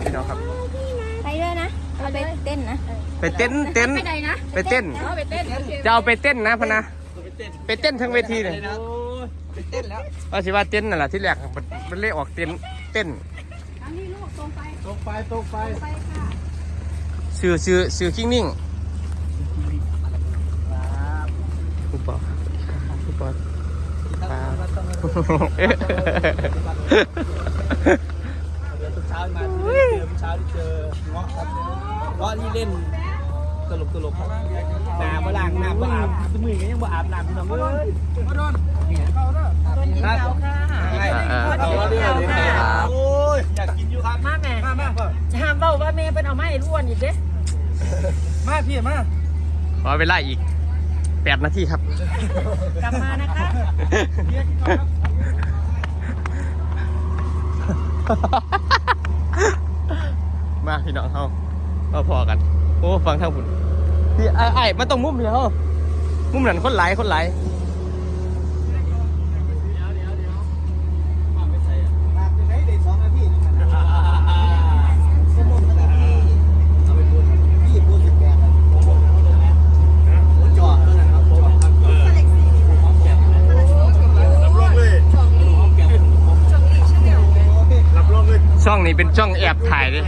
ครับพี่น้องครับ ไปด้วยนะเอาไปเต้นนะไปเต้นเต้นไปไหนนะไปเต้นเอาไปเต้นจะเอาไปเต้นนะพะนะไปเต้นทั้งเวทีเลยเต้นแล้วว่าสิว่าเต้นนั่นแหละที่แรกมันมันเรียกออกเต้นเต้นอันนี้ลูกตรงไปตกไฟตกไฟไปค่ะชื่อชื่อชื่อคิงนิ่งคุณปอคุณปอครับเดี๋ยวาที่เจอเงาะครับเงาะที่เล่นตลกตลกครับน้ำมาล้างน้ำมาอาบมือกันยังมาอาบน้ำพี่น้องเอ้ยมาโดนเข้าเด้อต้นยิงเกาค่ะอ่าเอาเด้อครับโอ้ยอยากกินอยู่ครับมาแม่มามาจะห้ามเบ้าว่าแม่เป็นเอาไม้ล้วนอีกเด้มาพี่มาขอเวลาอีกแปดนาทีครับ กลับมานะคะ มาพี่น้องเขามาพอกัน โอ้ฟังทางคุณพี่ไอ้ไอ้มาตรงมุมเดียวมุมนั้นคนหลายคนหลายช่องนี้เป็นช่องแอบถ่ายเลย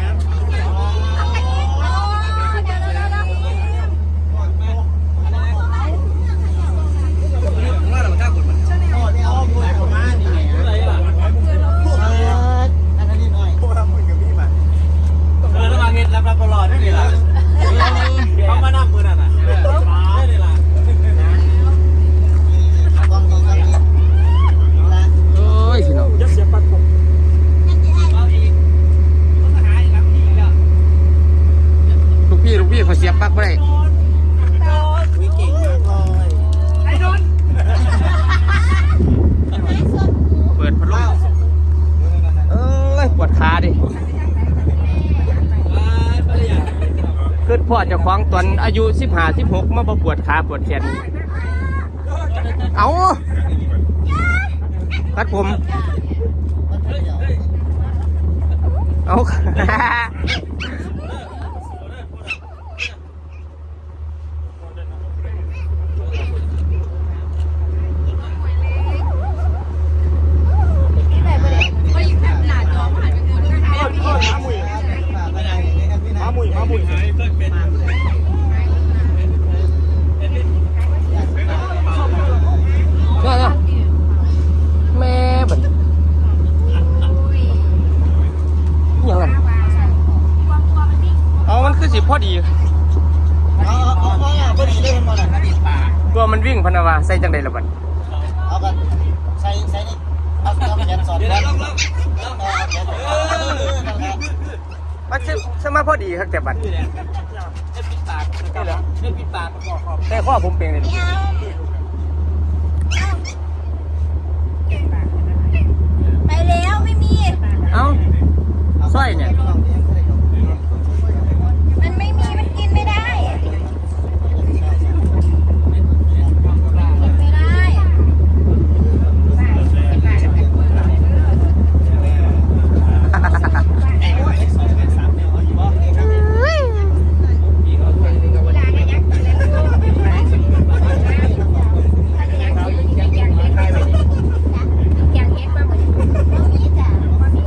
โอ้ยพี่น้องลูก พี่ลูกพี่เขาเสียบปลั๊กไม่ได้เปิดพัดลมเอ้ยปวดขาดิคือพ่อเจะคล้าของตอนอายุสิบห้าสิบหกมาบ่ปวดขาปวดแขน เอาคัดผม เอามามุยมามุย เนี่ยเนี่ยแม่บัดยังไงเอามันคือสิพอดี เอาเอาเอาเอาพอดีเลยมันมาดิปาก กลัว มันวิ่งพะนาวาใส่จังใดละบัดเอากันใส่ใส่นี่เอาเอาแขนสอดเดี๋ยวลองลองเอาแขนเออนั่นแหละมันสิสมาพอดีครับแต่บัดนี่แหละเล่นปิดปากนี่แหละเล่นปิดปากแต่ข้อผมเป็นเลยไปแล้วไม่มี เอ้าสร้อยเนี่ย มันไม่มี มันกินไม่ได้ไม่ได้ อย่างเฮ็ดมาเหมือนมีจ้ะมี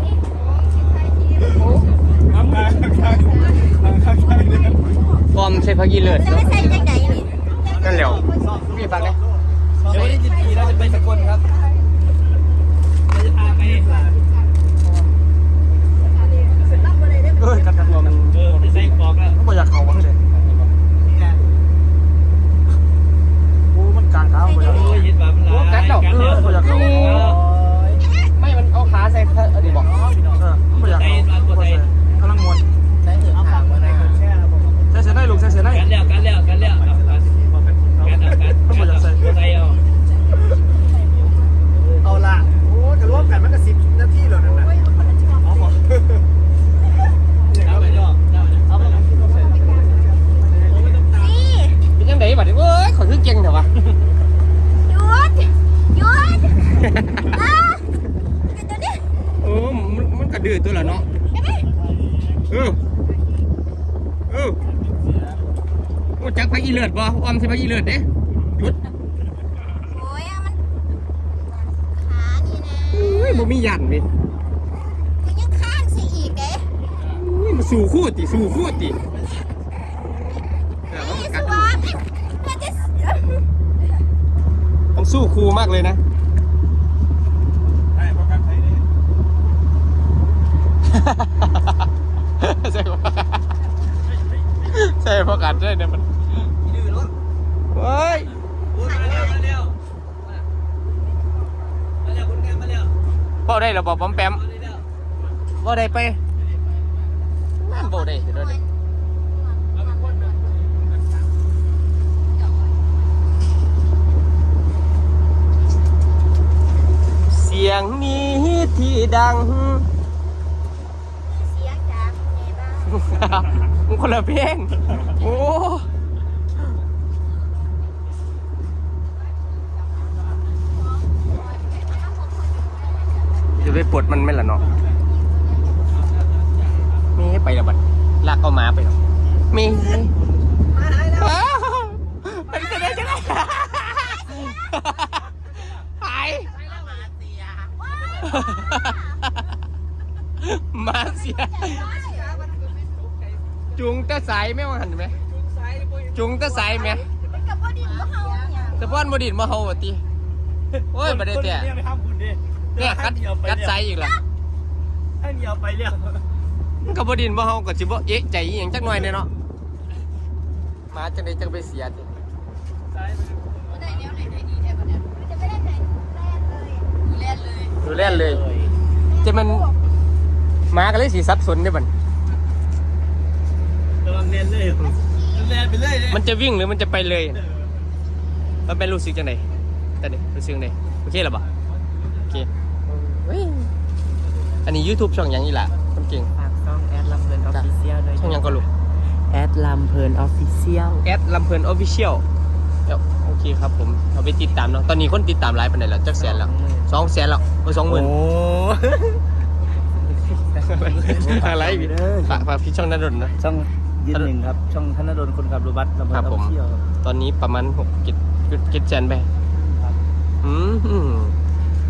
ฟอมใส่ผักยีเลิศ จะไม่ใส่จังไหนนี่ นั่นแหล้วพี่ฟังเลย เดี๋ยววันที่14เราจะไปสกลครับเราจะพาไปเอ้ยกัดกันตัวมันเออไปใส่กรอกแล้วบ่อยากเข้าวังเลยโอ้มันกลางเท้าบ่อยาก โอ้ยยินแบบมัน โอ้กัดดอกเออบ่อยากเข้าไม่มันเอาขาใส่เออดีบอกเออบ่อยาก ใจ เข้า มาตัวใจ กำลังมวน ใส่เสือขาวมาในกดแช่ครับผม ใส่เสียได้ลูกใส่เสียได้ กันแล้วกันแล้วกันแล้วกันกันกันกันใส่เอา เอาละโอ้จะรวมกันมันก็สิบนาทีแล้วนั่นนะ เอาหมดเอาไปย่อเอาไป นี่ เป็นยังไงบัดนี้เว้ยขอคือเก่งเถอะวะ หยุดหยุดอะหยุดตัวนี้ โอ้มันมันกระดือตัวละเนาะ เห็นไหม เออเออโอ้จักพักอีเลือดบ่ออมสิพักอีเลือดเด้หยุดโอ้ยอะมันขานี่นะอุ้ยบ่มียันนี่ก็ยังข้างสิอีกเด้อุ้ยมาสู่คู่ติสู่คู่ติเออนี่มันสกัดวะมันจะต้องสู้ครูมากเลยนะใช่เพราะการใช้นี่ใช่ปะใช่เพราะการใช่เนี่ยมันดื้อรถเฮ้ยโอ้ยมาเร็วมาเร็วมาเร็วคุณแกมาเร็วพ่อได้หรอบอกปอมแปมมาเร็วพ่อได้ไปนั่นบ่ได้เดี๋ยวเดี๋ยวเสียงนี้ที่ดังเสียงจากแม่บ้านมันคนละเพลงโอ้ จะไปปลดมันไหม่ล่ะเนาะมีให้ไปและบัดลากเอาหมาไปเนาะมีอ้าวมันจะได้จังไงหายมาเสียจุงแตะสายแม่ว่าหันไหมจุงแตะสายไหมมันกับว่าดินว่าเฮาเนี่ยสะพอนบดินมาเฮาว่ะติโอ้ยบ่ได้แต่เนี่ยไปทำคุณดิ เนี่ยกัดกัดสายอีกล่ะท่านเดียวไปเรียกก็บ่ดินบ่เฮาก็สิบ่เอ๊ะใจอีหยังจักหน่อยแน่เนาะมาจังได๋จังไปเสียติมันได้แนวไหนได้ดีแท้บ่เนี่ยมันจะไม่ได้ไหนแล่นเลยแล่นเลยดูแล่นเลยจะมันมาก็เลยสิสับสนเด้บัดระวังเน้นเลยแลนไปเรื่อยเลยมันจะวิ่งหรือมันจะไปเลย มันเป็นรู้สึกจังไดตอนนี้รู้สึกจังไดโอเคแล้วบ่โอเคเฮ้ย อันนี้ YouTube ช่องหยังอีหล่ะคนเก่งฝากช่องแอดลำเพลินออฟฟิเชียลด้วยช่องหยังก็ลูกแอดลำเพลินออฟฟิเชียลแอดลำเพลินออฟฟิเชียลโอเคครับผมเอาไปติดตามเนาะตอนนี้คนติดตามไลฟ์ไปไหนแล้วจักแสนแล้วสองแสนแล้วโอ้สองหมื่น อะไรพี่ฝากฝากพี่ช่องนันดนนะ ช่องยืนหนึ่งครับ ช่องธนดลคนขับรถบัสลำครับพันผมเที่ยวครับตอนนี้ประมาณหกเจ็ดเจ็ดแสนไปอืม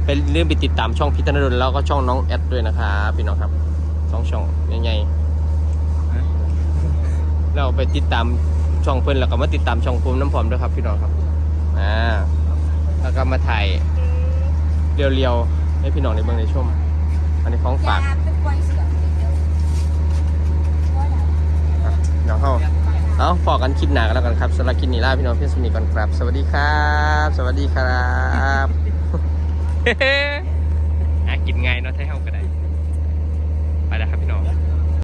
ไปเรื่องไปติดตามช่องพี่ธนดลแล้วก็ช่องน้องแอดด้วยนะครับพี่น้องครับสองช่องใหญ่ๆเราไปติดตามช่องเพื่อนแล้วก็มาติดตามช่องภูมิน้ำผอมด้วยครับพี่น้องครับอ่าแล้วก็มาถ่ายเรียวๆให้พี่น้องในเบื้องในชมอันนี้ของฝากยามเป็นปล่อยเสียงเดียวว่าแล้วอะเดี๋ยวเข้าเอาฝอกกันคลิปหนากันแล้วกันครับสำหรับคลิปนี้ลาพี่น้องเพื่อนสนิทก่อนครับ สวัสดีครับ สวัสดีครับ อะกินไงเนาะไทยเฮากัน